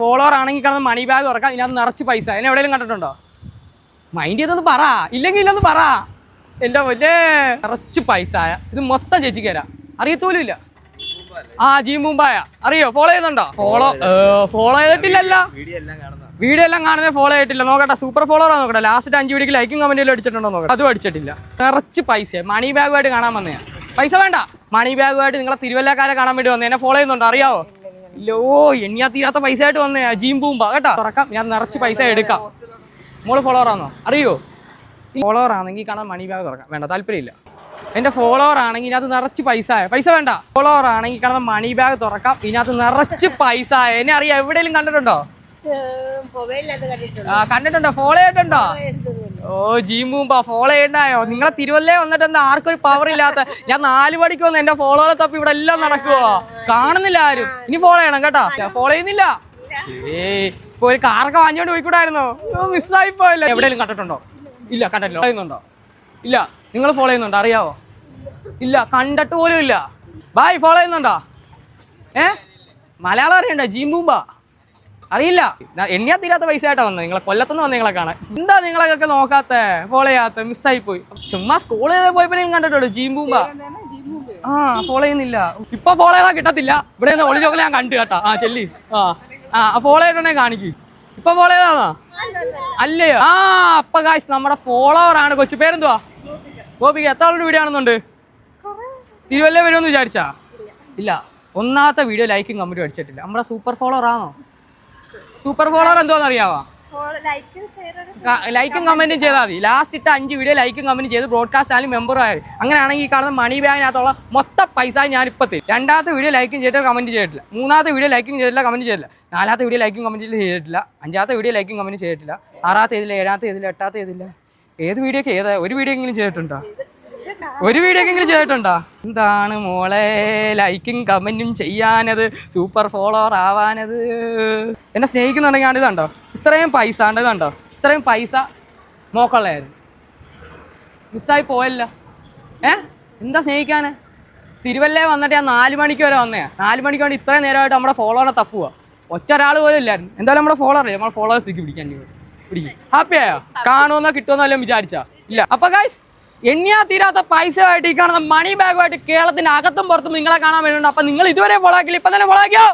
Follower ആണെങ്കിൽ കാണുന്ന മണി bag തുറക്കാം. ഇതിനകത്ത് നിറച്ച് പൈസ. എന്നെ എവിടെയെങ്കിലും കണ്ടിട്ടുണ്ടോ? മൈൻഡ് ചെയ്തൊന്ന് പറ. ഇല്ലെങ്കിൽ ഇല്ലെന്ന് പറ. എന്റെ വലിയ നിറച്ച് പൈസ. ഇത് മൊത്തം ചേച്ചിക്ക് തരാം. അറിയത്തോലും ഇല്ല ആ ജീ മുമ്പായ അറിയോ? ഫോളോ ചെയ്യുന്നുണ്ടോ? Follow follow ചെയ്തിട്ടില്ലല്ല. വീഡിയോ എല്ലാം കാണുന്ന വീഡിയോ എല്ലാം കാണുന്നത് ഫോളോ ചെയ്തിട്ടില്ല. നോക്കട്ടെ സൂപ്പർ ഫോളോവർ നോക്കട്ടെ. ലാസ്റ്റ് അഞ്ച് വീഡിയോക്ക് ലൈക്കും കമന്റിലും അടിച്ചിട്ടുണ്ടോ നോക്കട്ടെ. അതും അടിച്ചിട്ടില്ല. നിറച്ച് പൈസ. മണി ബാഗുമായിട്ട് കാണാൻ വന്നേ പൈസ വേണ്ട. മണി ബാഗുമായിട്ട് നിങ്ങളെ തിരുവല്ലക്കാരെ കാണാൻ വേണ്ടി വന്നേ എന്നെ ഫോളോ ചെയ്യുന്നുണ്ടോ? അറിയാവോ? ഓ എണ്ണിയാ തീരാത്ത പൈസ ആയിട്ട് വന്നേ അജീം പൂമ്പ. കേട്ടോ? തുറക്കാം. ഞാൻ നിറച്ച് പൈസ എടുക്കാം. മോൾ ഫോളോവർ ആണോ അറിയോ? ഫോളോവർ ആണെങ്കിൽ കാണാൻ മണി ബാഗ് തുറക്കാം. വേണ്ട താല്പര്യമില്ല. എന്റെ ഫോളോവർ ആണെങ്കിൽ ഇതിനകത്ത് നിറച്ച് പൈസ പൈസ വേണ്ട. ഫോളോവർ ആണെങ്കിൽ കാണുന്ന മണി ബാഗ് തുറക്കാം. ഇതിനകത്ത് നിറച്ച് പൈസ എന്നെ അറിയാം എവിടെയെങ്കിലും കണ്ടിട്ടുണ്ട്? കണ്ടിട്ടുണ്ടോ? ഫോളോ ചെയ്തിട്ടുണ്ടോ. ഓ ജീമ്പൂമ്പ ഫോളോ ചെയ്യണ്ടായോ? നിങ്ങളെ തിരുവല്ലേ വന്നിട്ട് എന്താ ആർക്കും പവർ ഇല്ലാത്ത ഞാൻ നാല് മണിക്ക് വന്ന് എന്റെ ഫോളോവറെ തപ്പി ഇവിടെ എല്ലാം നടക്കുവോ. കാണുന്നില്ല ആരും. ഇനി ഫോളോ ചെയ്യണം കേട്ടോ. ഫോളോ ചെയ്യുന്നില്ല. ഏയ് ഇപ്പൊ ഒരു കാറൊക്കെ വാങ്ങിയോണ്ട് പോയിക്കൂടായിരുന്നോ? മിസ്സായി പോയല്ലോ. എവിടെയെങ്കിലും കണ്ടിട്ടുണ്ടോ? ഇല്ല കണ്ടിട്ടില്ല. ചെയ്യുന്നുണ്ടോ? ഇല്ല. നിങ്ങൾ ഫോളോ ചെയ്യുന്നുണ്ടോ? അറിയാവോ? ഇല്ല കണ്ടിട്ട് പോലും ഇല്ല. ബായ് ഫോളോ ചെയ്യുന്നുണ്ടോ? ഏ? മലയാളം അറിയണ്ട? ജീമ്പൂമ്പ അറിയില്ല. എണ്ണിയാ തീരാത്ത പൈസ ആയിട്ടാ വന്നത്. നിങ്ങളെ കൊല്ലത്തുനിന്ന് വന്ന് നിങ്ങളെ കാണാൻ. എന്താ നിങ്ങളൊക്കെ നോക്കാത്ത? ഫോളോ ചെയ്യാത്ത മിസ്സായി പോയി ചുമ്മാ സ്കൂളിൽ പോയപ്പോ ഞാൻ കണ്ടിട്ടുള്ളൂ ജീമ്പൂമ്പ ആ ഫോളോ ചെയ്യുന്നില്ല. ഇപ്പൊ ഫോളോ ചെയ്താൽ കിട്ടത്തില്ല. ഇവിടെ നിന്ന് ഒളിച്ചോക്കെ ഞാൻ കണ്ടു കേട്ടാ. ആ ചെല്ലി. ആ ആ ഫോളോ ചെയ്തിട്ടുണ്ടെങ്കിൽ കാണിക്കു. ഇപ്പൊ ഫോളോ ചെയ്താന്നാ അല്ലയോ. ആ അപ്പൊ കാശ് നമ്മുടെ ഫോളോവർ ആണ്. കൊച്ചു പേരെന്തുവാ? ഗോപിക്ക് എത്ര ആളുടെ വീഡിയോ ആണെന്നുണ്ട് തിരുവല്ല വരുമെന്ന് വിചാരിച്ചാ? ഇല്ല. ഒന്നാമത്തെ വീഡിയോ ലൈക്കും കമന്റും അടിച്ചിട്ടില്ല. നമ്മുടെ സൂപ്പർ ഫോളോവർ ആണോ? സൂപ്പർ ഫോളോവർ എന്തോന്ന് അറിയാവോ ലൈക്കും കമന്റും ചെയ്താൽ മതി. ലാസ്റ്റ് ഇട്ട അഞ്ച് വീഡിയോ ലൈക്കും കമന്റ് ചെയ്ത് ബ്രോഡ്കാസ്റ്റ് ആയാലും മെമ്പർ ആയി. അങ്ങനെയാണെങ്കിൽ ഈ കാണുന്ന മണി ബാഗിനകത്തുള്ള മൊത്തം പൈസ ഞാൻ ഇപ്പൊ തരും. രണ്ടാമത്തെ വീഡിയോ ലൈക്കും ചെയ്തിട്ട് കമന്റ് ചെയ്തിട്ടില്ല. മൂന്നാമത്തെ വീഡിയോ ലൈക്കും ചെയ്തിട്ടില്ല കമന്റ് ചെയ്തില്ല നാലാമത്തെ വീഡിയോ ലൈക്കും കമന്റ് ചെയ്തിട്ടില്ല. അഞ്ചാമത്തെ വീഡിയോ ലൈക്കും കമന്റ് ചെയ്തിട്ടില്ല. ആറാമത്തെ ഇതില്ല ഏഴാമത്തെ ഇതില്ല എട്ടാമത്തെ ഇതില്ല ഏത് വീഡിയോക്ക് ഏതാ? ഒരു വീഡിയോ എങ്കിലും ചെയ്തിട്ടുണ്ടോ? ഒരു വീഡിയോ എങ്കിലും ചെയ്തിട്ടുണ്ടോ? എന്താണ് മോളെ? ലൈക്കും കമന്റും ചെയ്യാനത് സൂപ്പർ ഫോളോവർ ആവാനത്. എന്നെ സ്നേഹിക്കുന്നുണ്ടെങ്കിൽ ആണ് ഇതുണ്ടോ ഇത്രയും പൈസ ഉണ്ട് ഇതുണ്ടോ ഇത്രയും പൈസ നോക്കുള്ളായിരുന്നു മിസ്സായി പോയല്ലോ. ഏ? എന്താ സ്നേഹിക്കാന്? തിരുവല്ലേ വന്നിട്ട് ഞാൻ നാല് മണിക്ക് വരെ വന്നേ നാല് മണിക്ക് വേണ്ടി ഇത്രയും നേരമായിട്ട് നമ്മുടെ ഫോളോവറെ തപ്പുക ഒറ്റ ഒരാൾ പോലും ഇല്ലായിരുന്നു. എന്തായാലും നമ്മുടെ ഫോളോവർ നമ്മുടെ ഫോളോവേഴ്സ് പിടിക്കാൻ പിടിക്കും. ഹാപ്പി ആയോ? കാണുമെന്നോ കിട്ടുമെന്നോ എല്ലാം വിചാരിച്ചാ? ഇല്ല. അപ്പൊ ഗൈസ് എണ്ണിയാ തീരാത്ത പൈസയായിട്ട് ഈ കാണുന്ന മണി ബാഗുമായിട്ട് കേരളത്തിന്റെ അകത്തും പുറത്തും നിങ്ങളെ കാണാൻ വരുന്നുണ്ട്. അപ്പൊ നിങ്ങൾ ഇതുവരെ ഫോളോ ആക്കില്ല ഇപ്പൊ തന്നെ ഫോളോ ആക്കിയോ